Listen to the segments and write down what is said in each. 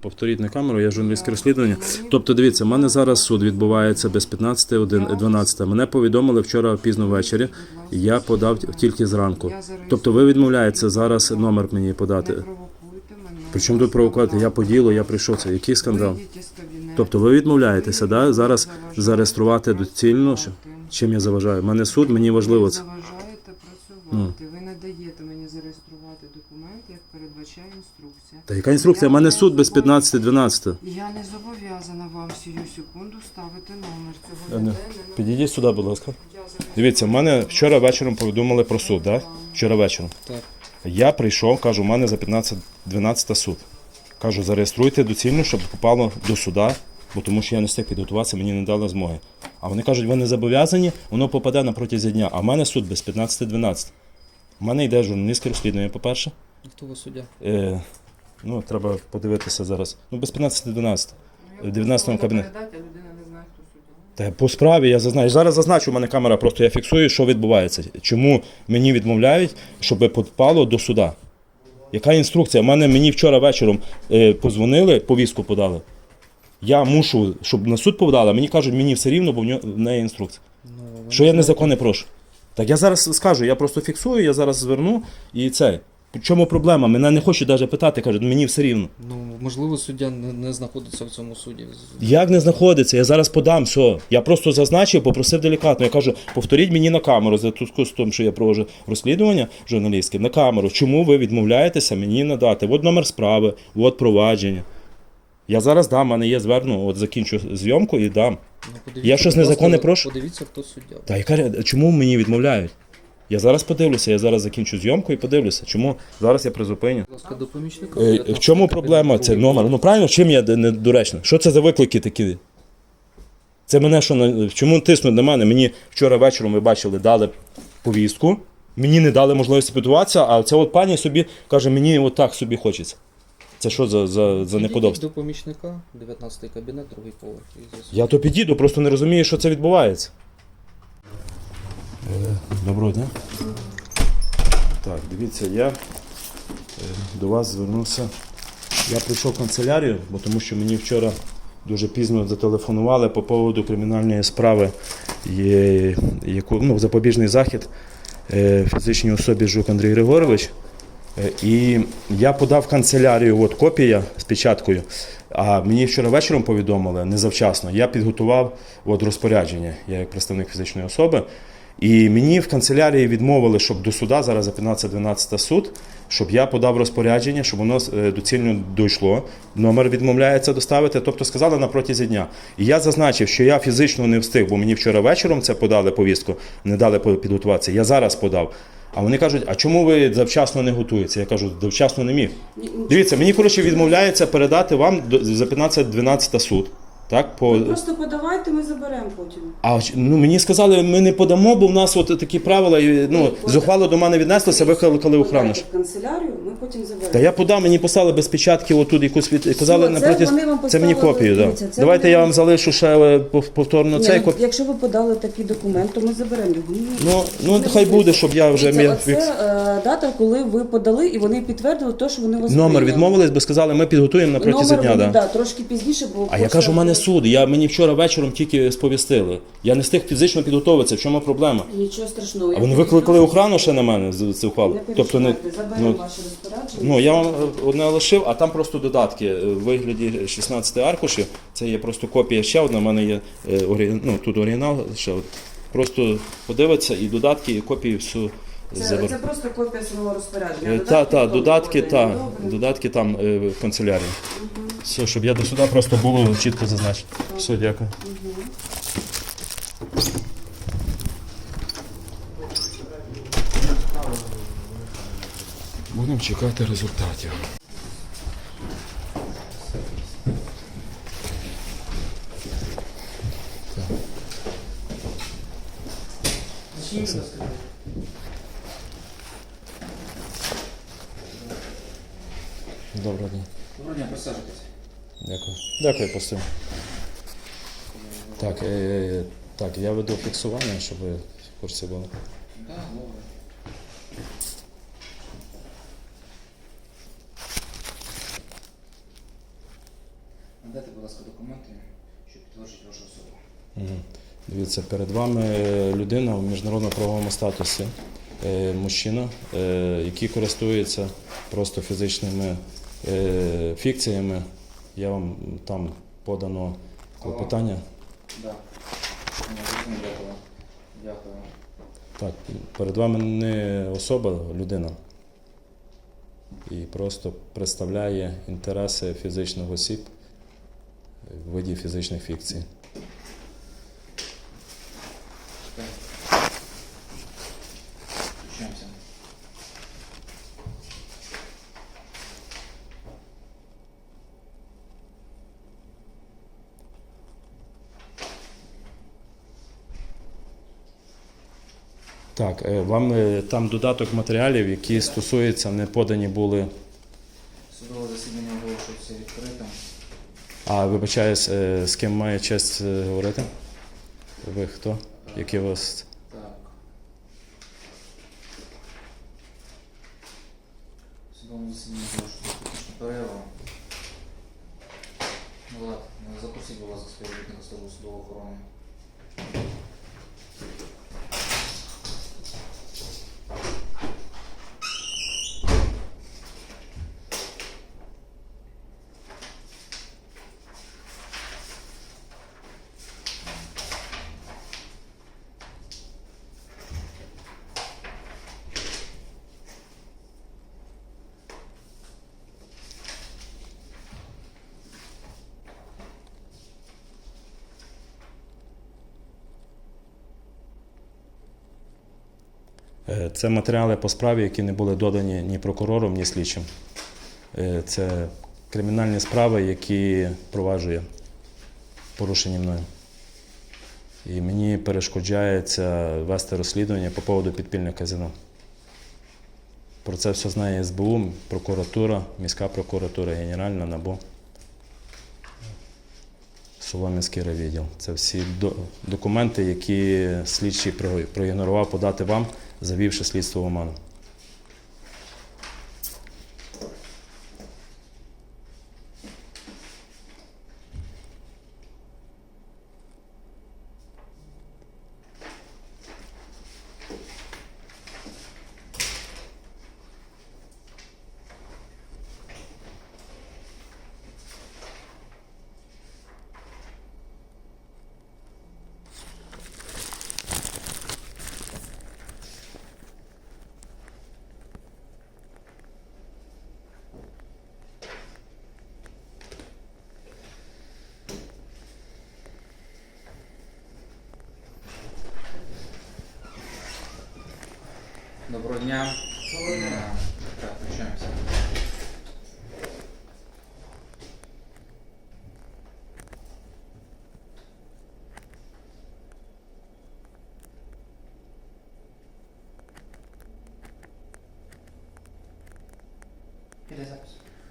повторіть на камеру, я журналістське розслідування. Тобто, дивіться, в мене зараз суд відбувається без 15 один 12. Мене повідомили вчора пізно ввечері. Я подав тільки зранку. Тобто, ви відмовляєтеся зараз номер мені подати. Причому тут провокувати? Я по ділу, я прийшов. Це який скандал? Тобто, ви відмовляєтеся, да? зараз зареєструвати доцільно. Чим я заважаю? У мене суд, мені важливо це. Ви не даєте мені зареєструвати документ, як передбачає інструкція. Та яка інструкція? У мене суд без 15-12. Я не зобов'язана вам сію секунду ставити номер цього Е, не Підійдіть сюди, будь ласка. Я. Дивіться, в мене вчора вечором повідомили про суд, да? Вчора вечором. Так. Я прийшов, кажу, у мене за 15-12 суд. Кажу, зареєструйте доцільно, щоб попало до суда, бо тому що я не встиг підготуватися, мені не дали змоги. А вони кажуть, ви не зобов'язані, воно попаде на протязі дня. А в мене суд без 15-12. У мене йде журналістське розслідування, по-перше. Хто ви суддя? Е, ну, треба подивитися зараз. Ну, без 15-12. В 19-му кабінеті. Та по справі я зазначу. Зараз зазначу, у мене камера, просто я фіксую, що відбувається. Чому мені відмовляють, щоб попало до суда? Яка інструкція? У мене мені вчора вечором е, позвонили, повістку подали. Я мушу, щоб на суд подали, мені кажуть, мені все рівно, бо в нього- в неї інструкція. Ну, Що я незаконне прошу. Так я зараз скажу, я просто фіксую, я зараз зверну і це. В чому проблема? Мене не хочуть навіть питати, кажуть, мені все рівно. Ну, можливо, суддя не, не знаходиться в цьому суді. Як не знаходиться? Я зараз подам все. Я просто зазначив, попросив делікатно. Я кажу, повторіть мені на камеру, за зв'язку з тим, що я проводжу розслідування журналістське, на камеру. Чому ви відмовляєтеся мені надати? От номер справи, от провадження. Я зараз дам, в мене є зверну, от закінчу зйомку і дам. Ну, Я щось незаконне прошу? Подивіться, хто суддя. Та яка чому мені відмовляють? Я зараз подивлюся, я зараз закінчу зйомку і подивлюся. Чому зараз я призупиню? Е, В чому проблема? Це номер. Ну правильно, чим я недоречно? Що це за виклики такі? Це мене що на- чому тиснуть на мене? Мені вчора вечором ви бачили, дали повістку. Мені не дали можливості підготуватися, а ця от пані собі каже, мені от так собі хочеться. Це що за, за, за неподобство? До помічника, 19 кабінет, другий поверх. Я то підійду, просто не розумію, що це відбувається. Доброго дня. Так, дивіться, я е, до вас звернувся. Я прийшов в канцелярію, бо тому що мені вчора дуже пізно зателефонували по поводу кримінальної справи, яку, ну, запобіжний захід е, фізичній особі Жук Андрій Григорович. Е, І я подав канцелярію, от копія з печаткою. А мені вчора вечором повідомили незавчасно. Я підготував от розпорядження, я як представник фізичної особи. І мені в канцелярії відмовили, щоб до суда зараз за 15-12 суд, щоб я подав розпорядження, щоб воно е, доцільно дійшло. Номер відмовляється доставити, тобто сказали на протязі дня. І я зазначив, що я фізично не встиг, бо мені вчора вечором це подали повістку, не дали підготуватися. Я зараз подав. А вони кажуть, а чому ви завчасно не готуєтеся? Я кажу, завчасно не міг. Дивіться, мені коротше відмовляється передати вам за 15-12 суд. Так, по... Просто подавайте, ми заберемо потім. А ну, мені сказали, ми не подамо, бо в нас от такі правила, і, ну, зухвало до мене віднеслося, викликали охрану. В канцелярію, ми потім заберемо. Та я подав, мені послали без печатки отут якусь від... Казали Все, це напроти... Це мені копію, да. це Давайте вони я вам- залишу ще е, повторно Ні, цей ну, копію. Якщо ви подали такий документ, то ми заберемо його. Ну, ну хай буде, щоб я вже міг... Оце е, дата, коли ви подали, і вони підтвердили те, що вони вас Номер відмовились, бо сказали, ми підготуємо на протязі дня. Да. да, трошки пізніше, бо А я кажу, у мене суд. Я мені вчора вечором тільки сповістили. Я не встиг фізично підготуватися. В чому проблема? Нічого страшного. А вони викликали охрану ще на мене з з ухвали. Не Тобто не ну, ваші розпорядження. ну я вам е, одне лишив, а там просто додатки е, в вигляді 16 аркушів. Це є просто копія ще одна. У мене є е, ну, тут оригінал ще. Просто подивиться і додатки, і копії всю Це, це просто копія свого розпорядження. Е, Додатки Та, та, додатки, та, додатки там е, в канцелярії. Все, щоб я до сюди просто було чітко зазначено. Все, дякую. Будемо чекати результатів. Доброго дня. Доброго дня, присаджуйтесь. Дякую. Дякую, постив. Так, е, так, я веду фіксування, щоб ви в курсі були. Так, добре. Надайте, будь ласка, документи, що підтверджують вашу особу. Мгм. Дивіться, перед вами е, людина в міжнародно-правовому статусі, е, мужчина, е, який користується просто фізичними фікціями. Я вам там подано клопотання. Ну, Дякую. Дякую. Так, перед вами не особа, людина. І просто представляє інтереси фізичних осіб в виді фізичних фікцій. Чекай. Включаємося. Так, е, вам е, там додаток матеріалів, які стосуються, не подані були. Судове засідання оголошується відкритим. А вибачаюсь, е, з ким має честь говорити? Ви хто? Які у вас. Так. Судове засідання оголошується технічну перерву. Влад, ну, запросіть, будь ласка, співробітника служби судової охорони. Це матеріали по справі, які не були додані ні прокурором, ні слідчим. Е, Це кримінальні справи, які проваджує порушені мною. І мені перешкоджається вести розслідування по поводу підпільних казино. Про це все знає СБУ, прокуратура, міська прокуратура, Генеральна НАБУ, Солом'янський райвідділ. Це всі документи, які слідчий проігнорував подати вам, завівши слідство в оману. Доброго дня. Е, Так, включаємося.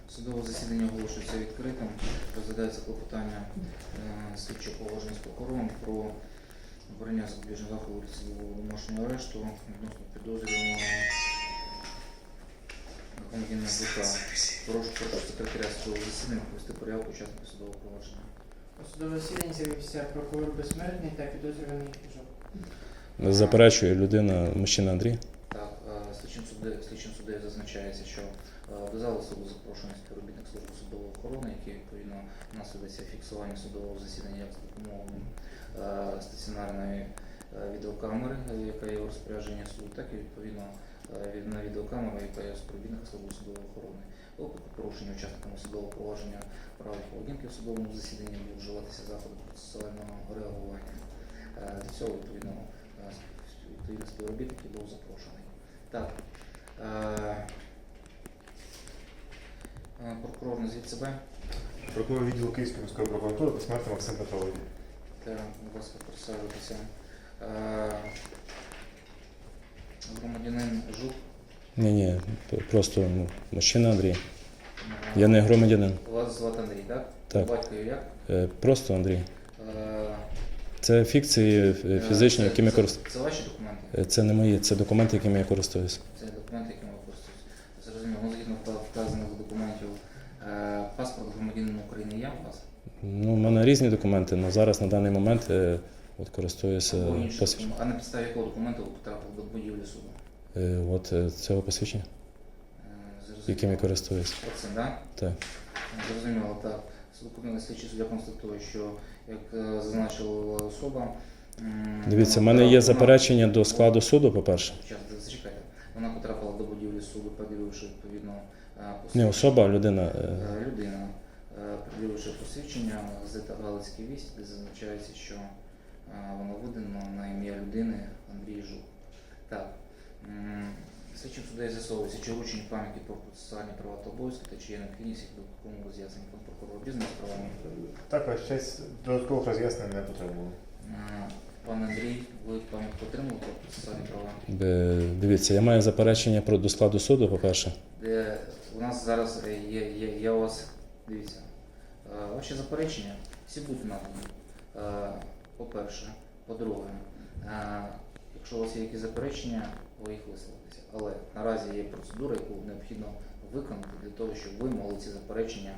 Судове засідання оголошується відкритим. Розглядається клопотання е, слідчого положення з прокурором про обрання запобіжного домашнього арешту відносно підозрюваного громадянина ДК. Прошу прошу секретаря судового засідання провести порядок учасників судового провадження. Судове засідання з'явився прокурор безсмертний та підозрюваний Жук. Заперечує людина, мужчина Андрій. Так, е, слідчим суди, слідчим суддею зазначається, що е, до залу суду запрошений співробітник служби судової охорони, який відповідно наслідується фіксування судового засідання як за допомогою е, стаціонарної відеокамери, е, яка є у розпорядженні суду, так і відповідно е, на відеокамеру, яка є у співробітника служби судової охорони. Випадку порушення учасниками судового провадження права і поведінки в судовому засіданні будуть вживатися заходи процесуального реагування. Е, До цього відповідно е, відповідно співробітник був запрошений. Так. Е, е, прокурор назвіть себе. Прокурор відділу Київської міської прокуратури безсмертний Максим Петрович. Та, будь ласка, представитися. Е, громадянин Жук. Ні, ні, просто ну, мужчина Андрій. Я не громадянин. Вас звати Андрій, так? Так. Батько як? Е, Просто Андрій. Е, Це фікції е, фізичні, це- якими це- користуюсь. Це ваші документи? Це не мої, це документи, якими я користуюсь. Це документи, якими ви користуєтесь. Зрозуміло, ну, згідно вка- вказаних документів, е, паспорт громадянина України є у вас? Ну, у мене різні документи, але зараз на даний момент е, от користуюся посвідченням. А на підставі якого документу ви потрапили до будівлі суду? Е, От е, цього посвідчення, Е, зрозуміло. яким я користуюся. Оце, да? Так. Зрозуміло, так. Судокупний слідчий суддя констатує, що як е, зазначила особа. м, Дивіться, в мене є заперечення до складу суду, по-перше. Щас, зачекайте. Вона потрапила до будівлі суду, пред'явивши відповідно е, Не особа, а людина. е, Е, Людина, Суддею з'ясовується, чи вручені пам'ятки про процесуальні права та обов'язки та чи є необхідність їх додатковому роз'ясненні пан прокурор бізнес правами. Так, ваша честь, додаткових роз'яснень не потребувало. Е, Пан Андрій, ви пам'ятку отримали про процесуальні права? бе- Дивіться, я маю заперечення про до складу суду, по-перше. Де у нас зараз е, є, є, я у вас, дивіться, е, ваші заперечення всі будуть надані. Е, По-перше, по-друге, е, якщо у вас є якісь заперечення, ви їх висловитеся. Але наразі є процедура, яку необхідно виконати для того, щоб ви могли ці заперечення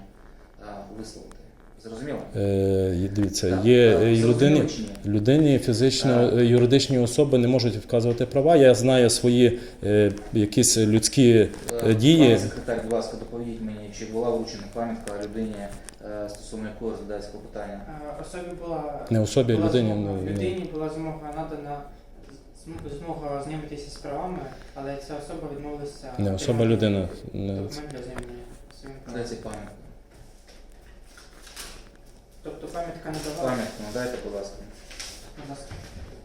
е, висловити. Зрозуміло? Е, Дивіться, Так, є так, е, людині. Людині фізично Так. е, юридичні особи не можуть вказувати права. Я знаю свої е, якісь людські е, дії. Пане секретар, будь ласка, доповідіть мені, чи була вручена пам'ятка людині, е, стосовно якої розглядається клопотання? Е, Особі була Не особі, була людині. змога- ну, ну, людині була змога надана змога знайомитися з правами, але ця особа відмовилася. Не особа, людина. Не- Документ для знайомлення своїм правом. ця пам'ятка? Тобто пам'ятка не давала. Пам'ятку надайте, будь ласка. Будь ласка.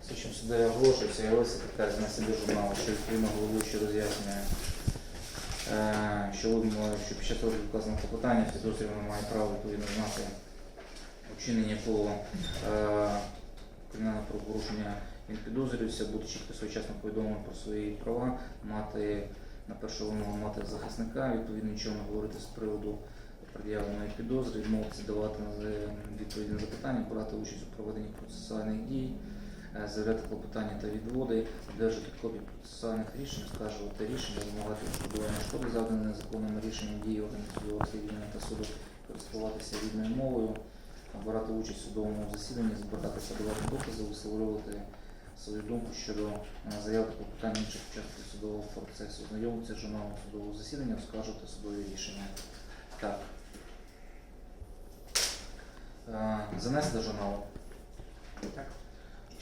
Слідчим суддею оголошується, я секретар на себе журналу, що відповідно головуючий роз'яснює, е, що, ви, м- що під час розгляду вказаного клопотання підозрюваний має право відповідно знати вчинення якого е, правопорушення він підозрюється, бути чітко своєчасно повідомленим про свої права, мати на першу вимогу мати захисника, відповідно нічого не говорити з приводу пред'явленої підозри, відмовитися давати на відповідні запитання, брати участь у проведенні процесуальних дій, е, заявляти клопотання та відводи, одержати копії процесуальних рішень, скаржувати рішення, вимагати відшкодування шкоди, завданої незаконним рішенням дії органів судового розслідування та суду, користуватися рідною мовою, брати участь в судовому засіданні, збирати подавати докази, висловлювати свою думку щодо е, заяв та клопотань інших учасників судового процесу, знайомитися з журналом судового засідання, оскаржувати судові рішення. Так. Е, Занести до журналу. Так.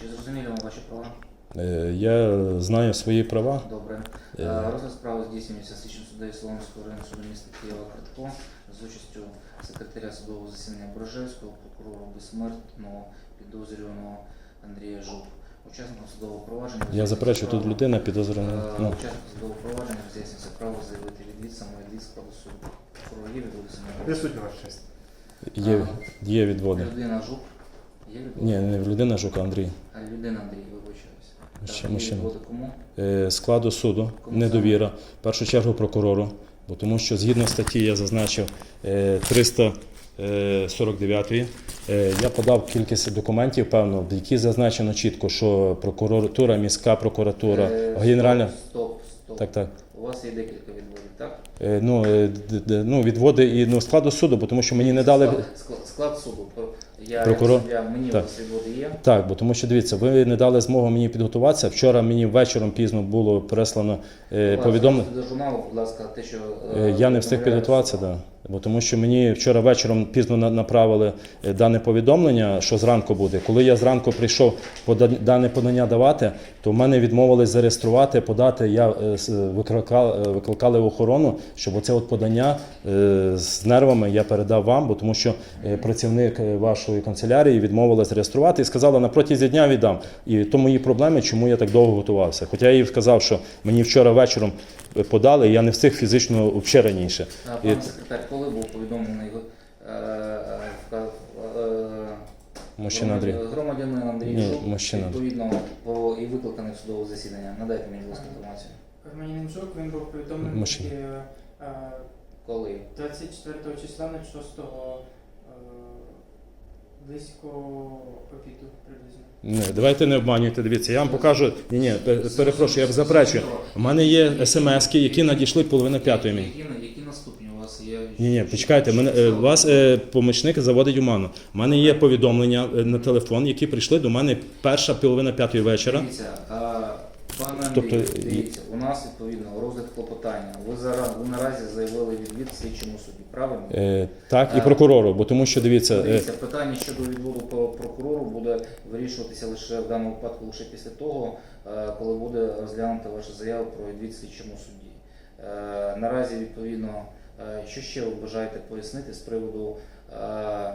Чи зрозуміли вам ваші права? Е, Я знаю свої права. Добре. Е, Е, Розгляд справи здійснюється слідчим суддею Соломського району суду міста Києва Кратко з участю секретаря судового засідання Брожевського, прокурора безсмертного, підозрюваного Андрія Жук. Учасником судового провадження Я заперечую, тут людина підозрювана. Ну, Учасником судового провадження роз'яснюється право заявити відвід самовідвід складу суду. Прокурор є відводи самовідвід? Присутня ваша честь. є, є відводи. Людина Жук. Є відводи? Ні, не людина жука, Андрій. А людина Андрій, вибачаюся. Ще мужчина. Е, Складу суду, недовіра. В першу чергу прокурору, бо тому що згідно статті я зазначив е, 349 е, я подав кількість документів, певно, в які зазначено чітко, що прокуратура, міська прокуратура, Е, генеральна. Стоп, стоп. Так, так. У вас є декілька відводів, так? Е, Ну, е, ну, відводи і ну, складу суду, бо тому що мені не дали. Склад, склад суду. Я Прокурор? Я, мені Так. у є. Так, бо тому що дивіться, ви не дали змогу мені підготуватися. Вчора мені вечором пізно було переслано е, повідомлення. До журналу, будь ласка, те, що... Е, Я не встиг підготуватися, да. Бо тому що мені вчора вечором пізно направили е, дане повідомлення, що зранку буде. Коли я зранку прийшов дане подання давати, то в мене відмовились зареєструвати, подати. Я е, викликав, е, викликали в охорону, щоб оце от подання з нервами я передав вам, бо тому що працівник вашої канцелярії відмовилась реєструвати і сказала, на протязі дня віддам. І то мої проблеми, чому я так довго готувався. Хоча я їй сказав, що мені вчора вечором подали, і я не встиг фізично взагалі раніше. А, І- секретар, коли був повідомлений е, е, е, Мужчина Андрій. громадян- Громадянин Андрій Ні, Жук, мужчина. відповідно, по, і викликаний в судове засідання. Надайте мені, будь ласка, інформацію. Громадянин Жук, він був повідомлений Мужчина. е, Коли? 24 числа на 6 е, близько обіду приблизно. Не, давайте не обманюйте. Дивіться, я вам покажу. Ні, ні, перепрошую, я заперечую. У мене є смс-ки, які надійшли половина п'ятої мені. Які, які наступні у вас є Ні, ні, почекайте, мене е, вас е, помічник заводить у ману. У мене є повідомлення е, на телефон, які прийшли до мене перша половина п'ятої вечора. Дивіться, а, пане Андрій, Тобто, дивіться, у нас відповідно розгляд клопотання. Ви зараз ви наразі заявили відвід слідчому суді, правильно? Е, так, і прокурору, бо тому що дивіться, е, Дивіться, питання щодо відводу по прокурору буде вирішуватися лише в даному випадку лише після того, е, коли буде розглянута ваша заява про відвід слідчому суді. Е, Наразі відповідно, е, що ще ви бажаєте пояснити з приводу е,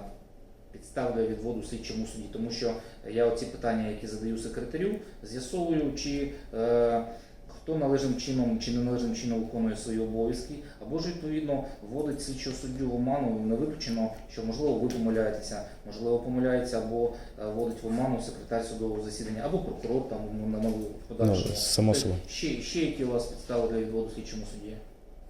підстав для відводу слідчому суді, тому що я оці питання, які задаю секретарю, з'ясовую, чи е, хто належним чином чи неналежним чином виконує свої обов'язки, або ж відповідно вводить слідчого суддю в оману. Не виключено, що можливо ви помиляєтеся, можливо, помиляється або е, вводить в оману секретар судового засідання, або прокурор там ну, на нову подальшому. Ну, само собою. Ще, ще які у вас підстави для відводу слідчому суді?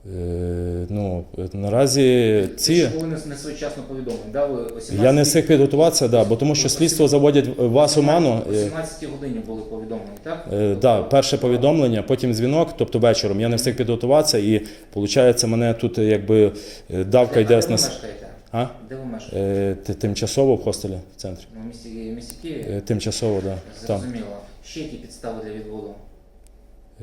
Е, ну, наразі ці. Ви не, не своєчасно повідомлені, да? Ви о 17 Я не встиг підготуватися, да, бо тому що слідство заводять вас у ману. О Е, 17 годині були повідомлені, так? Е, да, перше повідомлення, потім дзвінок, тобто вечором. Я не встиг підготуватися, і виходить, мене тут е, якби давка йде де з ви нас. мешкаєте? А? Де ви мешкаєте? Тимчасово в хостелі в центрі. Ну, в місті, місті Києві? Тимчасово, да. Там. Зрозуміло. Ще які підстави для відводу?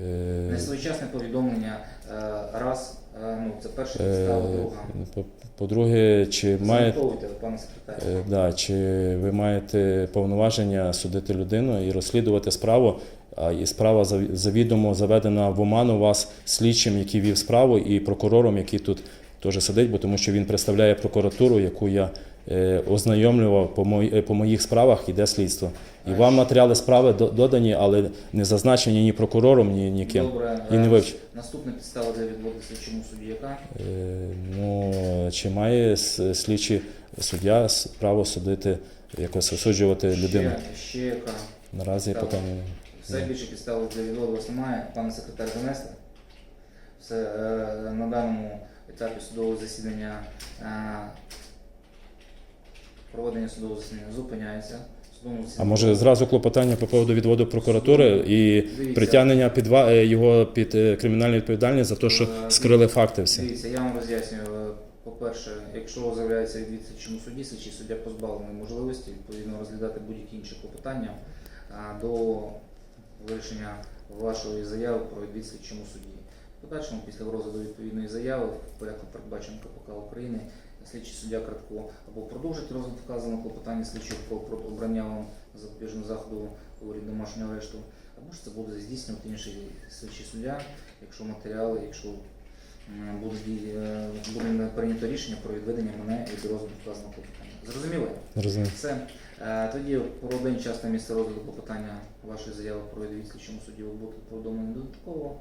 Е, Несвоєчасне повідомлення е, раз, е, ну це перша е, підстава, друга. по- По-друге, чи має, Занотовуйте, пане секретар. е, да, чи ви маєте повноваження судити людину і розслідувати справу, а і справа завідомо заведена в оману вас слідчим, який вів справу, і прокурором, який тут теж сидить, бо тому що він представляє прокуратуру, яку я е, ознайомлював по, мої, е, по моїх справах, іде слідство. І вам матеріали справи додані, але не зазначені ні прокурором, ні ніким. Добре. І не е, вивчені. Наступна підстава для відводу слідчому суді яка? Е, Ну, чи має с- слідчий суддя право судити, якось осуджувати людину? Ще, яка? Наразі питання. Все більше підстав для відводу вас немає. Пане секретар занесли. Все е, на даному етапі судового засідання е, проведення судового засідання зупиняється. А може зразу клопотання по поводу відводу прокуратури і Дивіться. притягнення під ва- е, його під е, кримінальну відповідальність за те, що Е, скрили факти всі. Дивіться, я вам роз'яснюю. По-перше, якщо з'являється відвід слідчому суді, слідчий суддя позбавлений можливості відповідно розглядати будь-які інші клопотання до вирішення вашої заяви про відвід слідчому суді. В подальшому, після розгляду відповідної заяви, в порядку передбаченому КПК України, слідчий суддя Кратко або продовжить розгляд вказаного клопотання слідчого про, обрання вам запобіжного заходу у домашнього арешту, або ж це буде здійснювати інший слідчий суддя, якщо матеріали, якщо буде, е, буде прийнято рішення про відведення мене від розгляду вказаного клопотання. Зрозуміло? Розумію. Все. Е, Тоді про день час та місце розгляду клопотання вашої заяви про відвід слідчому судді ви будете повідомлені додатково.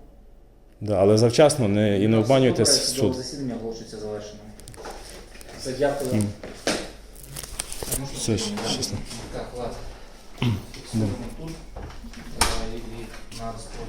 Да, але завчасно не, і не обманюйте суд. засідання оголошується завершеним. Все, дякую. Mm. Все, чесно. Так, ладно. Тут. Е, на розпро-